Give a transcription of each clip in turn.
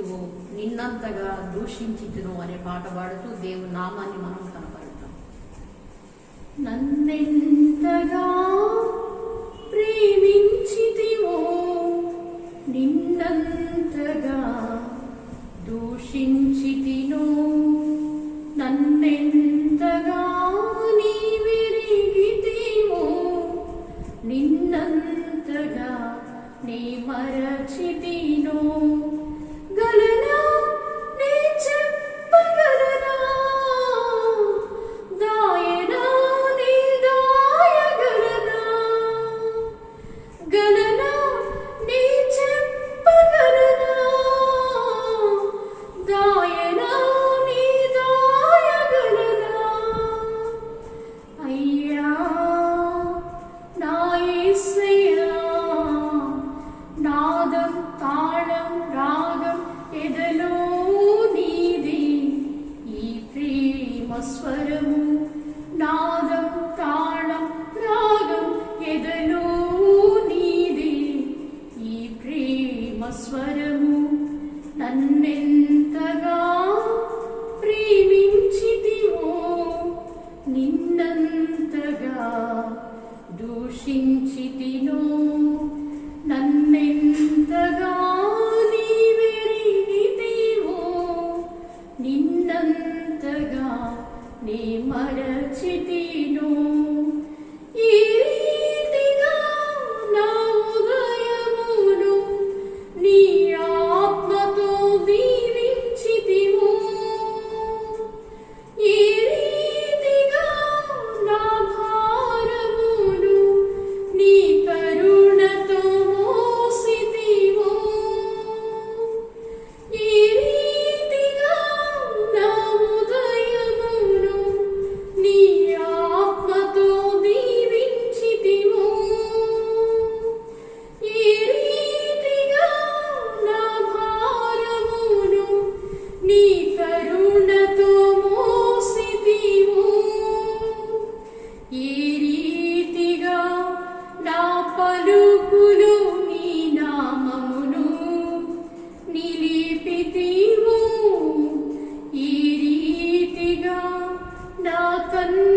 దూషించువు నిన్నంతగా దూషించుతును అనే పాట పాడుతూ దేవుని నామాన్ని మనం కనపడతాం నన్నెంతగా ప్రేమించితివో నిన్నంతగా దూషించితినో నన్నెంతగా తాళం రాగం ఎదలో నీది. ఈ ప్రేమ స్వరము నాద. ఉన్నంతగా నీ మరచితిను. ఈ كن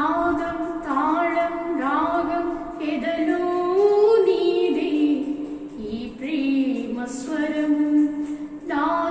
நாதம் தாளம் ராகம் எதனோ நீதி ஈ பிரேமஸ்வரம் நான்